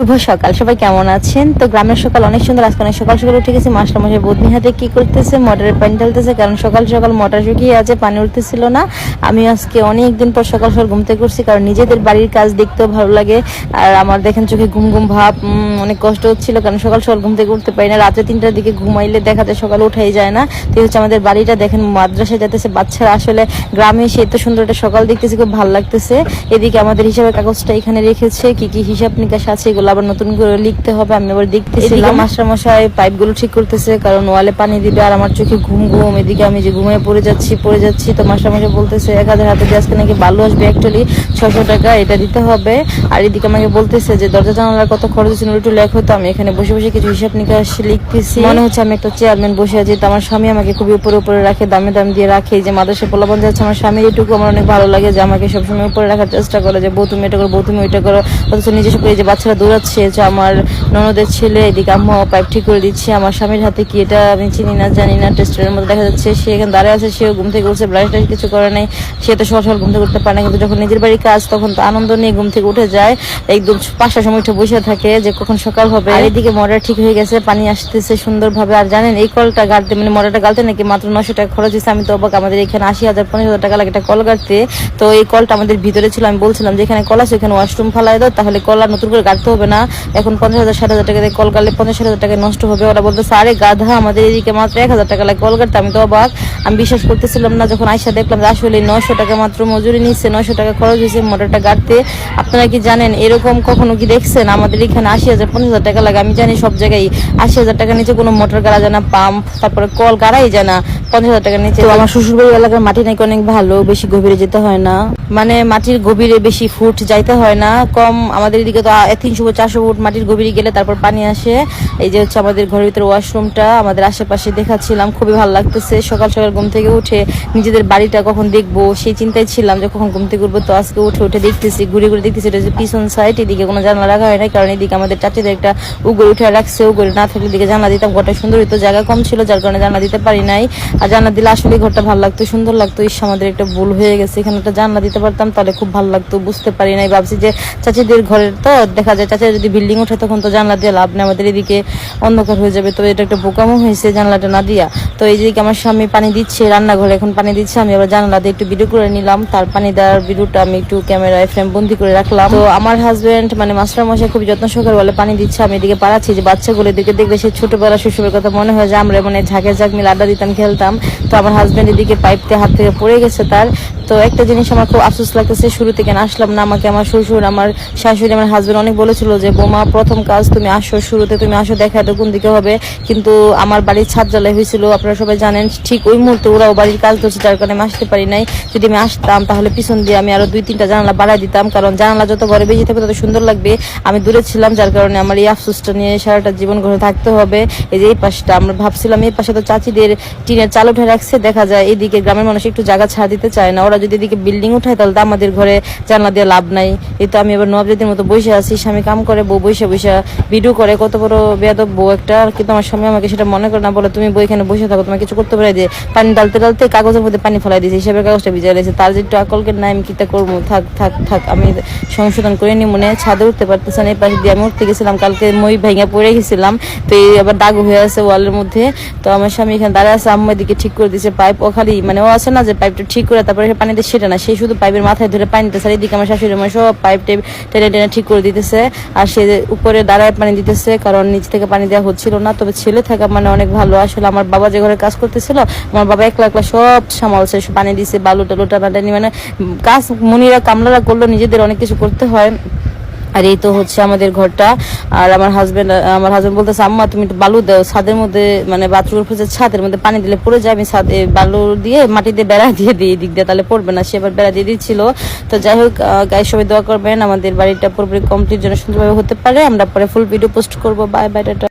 শুভ সকাল। সবাই কেমন আছেন? তো গ্রামের সকাল অনেক সুন্দর। আজকে অনেক সকাল সকাল উঠে গেছি। মাস্টার মশাই বদনি হাতে কি করতেছে? মোটরের পানি ঢালতেছে। কারণ সকাল সকাল মোটর শুকিয়ে আছে, পানি উঠতেছিল না। আমি আজকে অনেক দিন পর সকাল সকাল ঘুমতে করছি কারণ নিজেদের বাড়ির কাজ দেখতেও ভালো লাগে। আর আমার দেখেন চোখে ঘুম ঘুম ভাব। অনেক কষ্ট হচ্ছিল। কারণ সকাল সকাল ঘুমতে উঠতে পারি না। রাত্রে তিনটার দিকে ঘুমাইলে দেখা যায় সকালে উঠাই যায় না। তো হচ্ছে আমাদের বাড়িটা। দেখেন মাদ্রাসায় যেতেছে বাচ্চারা। আসলে গ্রামে সে তো সুন্দর একটা সকাল দেখতেছে। খুব ভালো লাগতেছে। এদিকে আমাদের হিসাবের কাগজটা এখানে রেখেছে। কি কি হিসাব নিকাশ আছে এগুলো আবার নতুন করে লিখতে হবে আমি আবার দেখতেছি মাস্টার মশাই পাইপগুলো ঠিক করতেছে কারণ ওয়ালে পানি দিবে আর আমার চোখে ঘুম ঘুম। এদিকে আমি যে ঘুমিয়ে পড়ে যাচ্ছি পড়ে যাচ্ছি তো মাস্টার মশাই বলতেছে এক হাজার হাতে আজকে নাকি ভালো আসবে অ্যাকচুয়ালি ছশো টাকা এটা দিতে হবে। আর এদিকে আমাকে বলতেছে যে দরজা জানালার কত খরচ হচ্ছে একটু লেখো তো আমি এখানে বসে বসে কিছু হিসাব নিকাশ লিখতেছি। মনে হচ্ছে আমি একটা চেয়ারম্যান বসে আছি তো আমার স্বামী আমাকে খুবই উপরে উপরে রাখে দামে দাম দিয়ে রাখে। যে মাদ্রাসা পোলাপন যাচ্ছে আমার স্বামীর এটুকু আমার অনেক ভালো লাগে যে আমাকে সবসময় উপরে রাখার চেষ্টা করে যে বউ তুমি এটা করো বউ তুমি ওইটা করো অথচ নিজে সব এই যে বাচ্চারা দৌড়াচ্ছে যে আমার ননদের ছেলে, এদিকে আম্মু পাইপ ঠিক করে দিচ্ছে, আমার স্বামীর হাতে কি এটা আমি চিনি না, জানি না টেস্টের মধ্যে দেখা যাচ্ছে সে এখানে দাঁড়িয়ে আছে, সেও ঘুম থেকে উঠছে ব্রাশ টাশ কিছু করে নাই, সে তো সকাল ঘুম থেকে উঠতে পারে না, কিন্তু যখন নিজের বাড়ির কাজ, তখন তো আনন্দ নিয়ে ঘুম থেকে উঠে যায়, একদম পাঁচটার সময় উঠে বসে থাকে যে কখন সকাল হবে। আর এদিকে মরার ঠিক হয়ে গেছে, পানি আসতেছে সুন্দরভাবে, আর জানেন এই কলটা গাড়তে মানে মরাটা গালতে নাকি মাত্র নশো টাকা খরচ হয়েছে, আমি তো অবাক, আমাদের এখানে আশি হাজার, পনেরো হাজার টাকা লাগে একটা কল গাড়তে, তো এই কলটা আমাদের ভিতরে ছিল, আমি বলছিলাম যে এখানে কল আছে, এখানে ওয়াশরুম ফালাই দাও, তাহলে কল আর নতুন করে গাড়তে হবে। না। এখন পঞ্চাশ হাজার ষাট হাজার টাকা দিয়ে কল গাড়লে পঞ্চাশ ষাট হাজার টাকা নষ্ট হবে। ওরা বলতেছে আরে গাধা আমাদের এদিকে মাত্র এক হাজার টাকা লাগে কল গাড়তে আমি তো অবাক। আমি বিশ্বাস করতেছিলাম না যখন আইসা দেখলাম যে আসলে নয়শো টাকা মাত্র মজুরি নিচ্ছে নয়শো টাকা খরচ হয়েছে মোটরটা গাড়তে আপনারা কি জানেন এরকম কখনো কি দেখছেন? আমাদের এখানে আশি হাজার পঞ্চাশ হাজার টাকা লাগে। আমি জানি সব জায়গায় আশি হাজার টাকা নিচে কোনো মোটর গাড়া যায় না পাম্প তারপরে কল গাড়াই যায় না। পঞ্চাশ হাজার টাকা নিচে আমার শ্বশুরবাড়ি এলাকার মাটি নাকি অনেক ভালো বেশি গভীরে যেতে হয় না। মানে মাটির গভীরে বেশি ফুট যাইতে হয় না কম আমাদের এদিকে তো তিনশো চারশো ফুট মাটির গভীরে গেলে তারপর পানি আসে। এই যে হচ্ছে আমাদের ঘরের ভিতরে ওয়াশরুমটা আমাদের আশেপাশে দেখাচ্ছিলাম, খুবই ভালো লাগতেছে। সকাল সকাল ঘুম থেকে উঠে নিজেদের বাড়িটা কখন দেখব সেই চিন্তায় ছিলাম যে কখন ঘুম থেকে উঠবো। তো আজকে উঠে উঠে দেখতেছি, ঘুরে ঘুরে দেখতেছি এটা যে পিছন সাইড এদিকে কোনো জানলা রাখা হয় না কারণ এদিকে আমাদের চাচিদের একটা উগর উঠে রাখছে, উগরে না থাকলে এদিকে জানলা দিতাম। ঘরটা সুন্দর হইতো, জায়গা কম ছিল, যার কারণে জানলা দিতে পারি নাই। আর জানলা দিলে আসলে ঘরটা ভালো লাগতো, সুন্দর লাগতো। ইস, আমাদের একটা ভুল হয়ে গেছে, এখানে একটা জানলা দিতে পারতাম, তাহলে খুব ভালো লাগতো, বুঝতে পারি নাই। ভাবছি যে চাচিদের ঘরের তো দেখা যায় চাচা যদি বিল্ডিং ওঠে তখন তো জানলা দিয়ে লাভ নেই, আমাদের এদিকে অন্ধকার হয়ে যাবে। তো এটা একটা বোকামো হয়েছে জানলাটা না দিয়া। তো এই দিকে আমার স্বামী পানি দিচ্ছে, রান্নাঘরে এখন পানি দিচ্ছে, আমি আবার জানলা দিয়ে একটু ভিডিও করে নিলাম। তার পানি দেওয়ার ভিডিওটা আমি একটু ক্যামেরায় ফ্রেম বন্দি করে রাখলাম। তো আমার হাজব্যান্ড মানে মাস্টার মশাই খুব যত্ন সহকারে বলে, পানি দিচ্ছে, আমি এদিকে পাড়াচ্ছি যে বাচ্চাগুলো এদিকে দেখলে সে ছোটবেলা শিশুর কথা মনে হয় যে আমরা মানে ঝাঁকে ঝাঁক মিলে আড্ডা দিতাম, খেলতাম। তো আমার হাজব্যান্ড এদিকে পাইপতে হাত থেকে পড়ে গেছে তার। তো একটা জিনিস আমার খুব আফসোস লাগতেছে, শুরু থেকে না আসলাম না, আমাকে আমার শ্বশুর, আমার শাশুড়ি, আমার হাজব্যান্ড অনেক বলেছিল যে, বোমা, প্রথম কাজ তুমি আসো, শুরুতে তুমি আসো, দেখা এটা কোন দিকে হবে। কিন্তু আমার বাড়ির ছাদ জ্বালাই হয়েছিল, আপনারা সবাই জানেন, ঠিক ওই মুহূর্তে ওরাও বাড়ির কাজ ধরছে যার কারণে আমি আসতে পারি নাই। যদি আমি আসতাম, তাহলে পিছন দিয়ে আমি আরও দুই, তিনটা জানালা বাড়াই দিতাম, কারণ জানালা যত ঘরে বেশি থাকবে, তত সুন্দর লাগবে। আমি দূরে ছিলাম, যার কারণে আমার এই আফসোসটা নিয়ে সারাটা জীবন ঘরে থাকতে হবে। এই যে এই পাশটা, আমরা ভাবছিলাম এই পাশে তো চাচিদের টিনের চাল উঠে রাখছে, দেখা যায় এদিকে গ্রামের মানুষ একটু জায়গা ছাড় দিতে চায় না। ওরা যদি এদিকে বিল্ডিং উঠায়, তাহলে তো আমাদের ঘরে জানলা দিয়ে লাভ নাই। এই তো আমি এবার নবজাতির মতো বসে আছি স্বামী কাম করে বউ বসে বসে ভিডিও করে, কত বড় বেয়াদব বউ একটা। কিন্তু আমার স্বামী আমাকে সেটা মনে করে না, বলে, তুমি বই এখানে বসে থাকো তোমার কিছু করতে পারে যে, পানি ডালতে ডালতে কাগজের মধ্যে পানি ফেলাই দিয়েছে, হিসাবের কাগজটা ভিজে রয়েছে তার যে একটু আকলকে নাই, আমি কিতা করব? থাক থাক থাক, আমি সংশোধন করে নি মনে ছাদে উঠতে পারতেছে না, এই পাশে দিয়ে আমি উঠতে গেছিলাম, কালকে মই ভেঙে পড়ে গেছিলাম, তো এই আবার দাগ হয়ে আছে ওয়ালের মধ্যে। তো আমার স্বামী এখানে দাঁড়ায় আছে, আম্মা দিকে ঠিক করে দিয়েছে পাইপ ও খালি মানে ও আছে না যে পাইপটা ঠিক করে তারপরে পানিতে সেটা না, সে শুধু পাইপের মাথায় ধরে পানি দিতেছে আর এদিকে আমার শাশুড়ি আমার সব পাইপ টেপ টেনে টেনে ঠিক করে দিতেছে। আর সে উপরে দাঁড়ায় পানি দিতেছে, কারণ নিচ থেকে পানি দেওয়া হচ্ছিল না। তবে ছেলে থাকা মানে অনেক ভালো। আসলে আমার বাবা যে ঘরে কাজ করতেছিল, আমার বাবা একলা একলা সব সামালছে পানি দিছে, বালু টালু টানাটানি মানে কাজ, মনিরা, কামলারা করল নিজেদের অনেক কিছু করতে হয়। আর এই তো হচ্ছে আমাদের ঘরটা। আর আমার হাজব্যান্ড আমার হাজব্যান্ড বলতেছে, আম্মা, তুমি একটু বালু দাও। ছাদের মধ্যে মানে বাথরুমের যে ছাদের মধ্যে পানি দিলে পড়ে যায়, আমি ছাদে বালু দিয়ে মাটি দিয়ে বেড়া দিয়ে দিই দিক দিয়ে তাহলে পড়বে না। সে এবার বেড়া দিয়ে দিচ্ছিল। তো যাই হোক গায়ে সবাই দোয়া করবেন। আমাদের বাড়িটা পুরোপুরি কমপ্লিট যেন সুন্দরভাবে হতে পারে। আমরা পরে ফুল ভিডিও পোস্ট করব। Bye bye